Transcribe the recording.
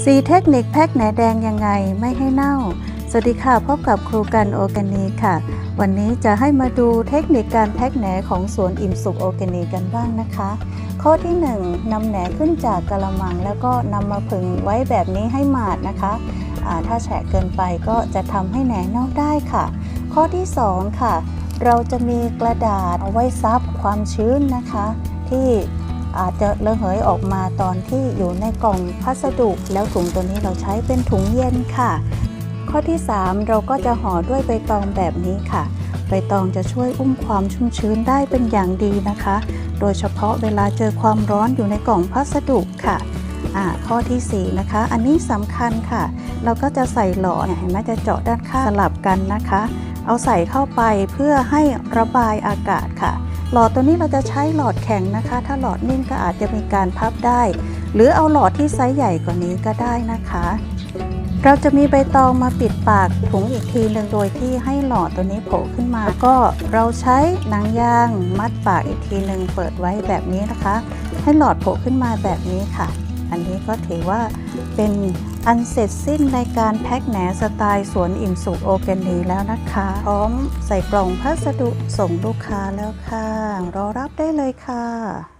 สีเทคนิคแพ็คแหนแดงยังไงไม่ให้เน่า สวัสดีค่ะพบกับครูกันโอแกนีค่ะ วันนี้จะให้มาดูเทคนิคการแพ็คแหนของสวนอิ่มสุขโอแกนีกันบ้างนะคะ ข้อที่ 1นำแหนขึ้นจากกระมัง แล้วก็นำมาผึ่งไว้แบบนี้ให้หมาดนะคะถ้าแฉะเกินไปก็จะทำให้แหนเน่าได้ค่ะ ข้อที่ 2 ค่ะ เราจะมีกระดาษเอาไว้ซับความชื้นนะคะ ที่ อาจจะระเหยออกมาตอนที่อยู่ในกล่องพัสดุ แล้วถุงตัวนี้เราใช้เป็นถุงเย็นค่ะ ข้อที่ 3 เราก็จะห่อด้วยใบตองแบบนี้ค่ะใบตองจะช่วยอุ้มความชุ่มชื้นได้เป็นอย่างดีนะคะ โดยเฉพาะเวลาเจอความร้อนอยู่ในกล่องพัสดุค่ะข้อทีสี่4 นะคะ อันนี้สำคัญค่ะ เราก็จะใส่หลอดเนี่ยเห็นไหมจะเจาะด้านข้างสลับกันนะคะ เอาใส่เข้าไปเพื่อให้ระบายอากาศค่ะ หลอดตัวนี้เราจะใช้หลอดแข็งนะคะ ถ้าหลอดนิ่มก็อาจจะมีการพับได้ หรือเอาหลอดที่ไซส์ใหญ่กว่านี้ก็ได้นะคะ เราจะมีใบตองมาปิดปากถุงอีกทีหนึ่งโดยที่ให้หลอดตัวนี้โผล่ขึ้นมาก็เราใช้หนังยางมัดปากอีกทีหนึ่งเปิดไว้แบบนี้นะคะ ให้หลอดโผล่ขึ้นมาแบบนี้ค่ะ อันนี้ก็ถือว่าเป็น อันเสร็จสิ้นในการแพ็คแหนสไตล์สวนอิ่มสุขโอแกนีแล้วนะคะ พร้อมใส่กล่องพัสดุส่งลูกค้าแล้วค่ะ รอรับได้เลยค่ะ